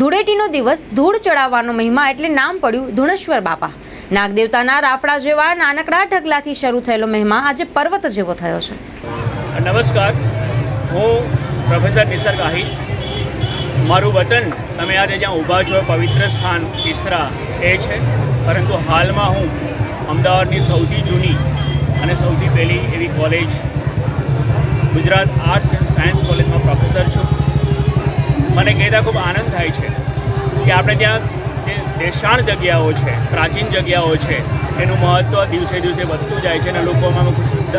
ધૂળેટીનો દિવસ ધૂળ ચડાવવાનો મહિમા એટલે નામ પડ્યું ધૂણેશ્વર બાપા. નાગદેવતાના રાફડા જેવા નાનકડા ઢગલાથી શરૂ થયેલો મહિમા આજે પર્વત જેવો થયો છે. નમસ્કાર. હું પ્રોફેસર નિસર્ગ આહિર. મારું વતન તમે આજે જ્યાં ઊભા છો, પવિત્ર સ્થાન ઈસરા, એ છે. પરંતુ હાલમાં હું અમદાવાદની સૌથી જૂની અને સૌથી પહેલી એવી college Gujarat arts and science કોલેજમાં મને કહેતા ખૂબ આનંદ થાય છે કે આપણે ત્યાં દેશાણ જગ્યાઓ છે, પ્રાચીન જગ્યાઓ છે, એનું મહત્ત્વ દિવસે દિવસે વધતું જાય છે અને લોકોમાં ખૂબ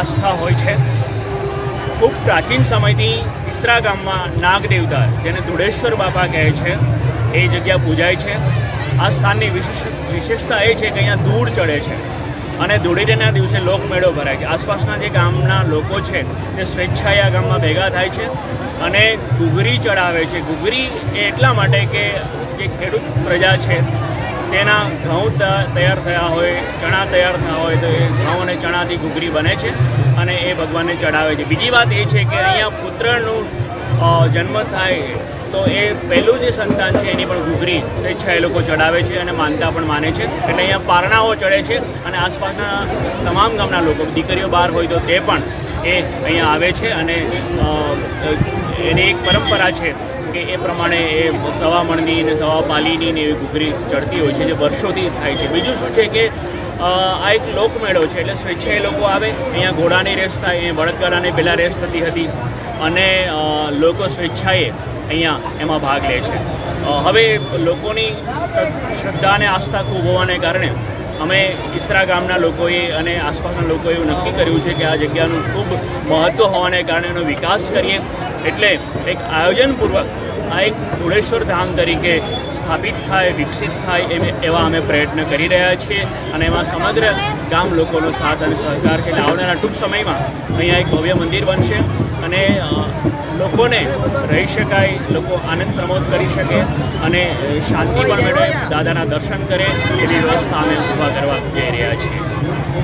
આસ્થા હોય છે. ખૂબ પ્રાચીન સમયથી ઈસરા ગામમાં નાગદેવતા, જેને ધુડેશ્વર બાપા કહે છે, એ જગ્યા પૂજાય છે. આ સ્થાનની વિશેષ, વિશેષતા એ છે કે અહીંયા ધૂળ ચડે છે. અને ધૂળેટીના દિવસે લોકમેળો ભરાય છે. આસપાસના જે ગામના લોકો છે, તે સ્વેચ્છાએ આ ગામમાં ભેગા થાય છે અને ઘૂઘરી ચડાવે છે. ઘૂઘરી એ એટલા માટે કે જે ખેડૂત પ્રજા છે, તેના ઘઉં તૈયાર થયા હોય, ચણા તૈયાર થયા હોય, તો એ ઘઉં અને ચણાથી ઘૂઘરી બને છે અને એ ભગવાનને ચડાવે છે. બીજી વાત એ છે કે અહીંયા પુત્રનું જન્મ થાય તો એ પહેલું જે સંતાન છે એની પણ ઘૂઘરી સ્વેચ્છા એ લોકો ચડાવે છે અને માનતા પણ માને છે. એટલે અહીંયા પારણાઓ ચડે છે અને આસપાસના તમામ ગામના લોકો, દીકરીઓ બહાર હોય તો તે પણ એ અહીંયા આવે છે અને એની એક પરંપરા છે કે એ પ્રમાણે એ સવા મણની ને સવા પાલીની ને એવી ઘૂઘરી ચડતી હોય છે જે વર્ષોથી થાય છે. બીજું શું છે કે આ એક લોકમેળો છે એટલે સ્વેચ્છાએ લોકો આવે, અહીંયા ઘોડાની રેસ થાય, અહીંયા બળદગાડાની પહેલાં રેસ થતી હતી અને લોકો સ્વેચ્છાએ અહીંયા એમાં ભાગ લે છે. હવે લોકોની શ્રદ્ધા અને આસ્થા ખૂબ હોવાને કારણે અમે ઈસરા ગામના લોકોએ અને આસપાસના લોકોએ એવું નક્કી કર્યું છે કે આ જગ્યાનું ખૂબ મહત્ત્વ હોવાને કારણે એનો વિકાસ કરીએ. એટલે એક આયોજનપૂર્વક આ એક ધુળેશ્વર ધામ તરીકે સ્થાપિત થાય વિકસિત થાય એમ એવા અમે પ્રયત્ન કરી રહ્યા છીએ. અને એમાં સમગ્ર ગામ લોકોનો સાથ અને સહકાર છે. એટલે આવનારા ટૂંક સમયમાં અહીંયા એક ભવ્ય મંદિર બનશે અને લોકોને રહી શકાય લોકો આનંદ પ્રમોદ કરી શકે અને શાંતિ પણ મેળવે દાદાના દર્શન કરે એની વ્યવસ્થા અમે ઊભા કરવા જઈ રહ્યા છીએ.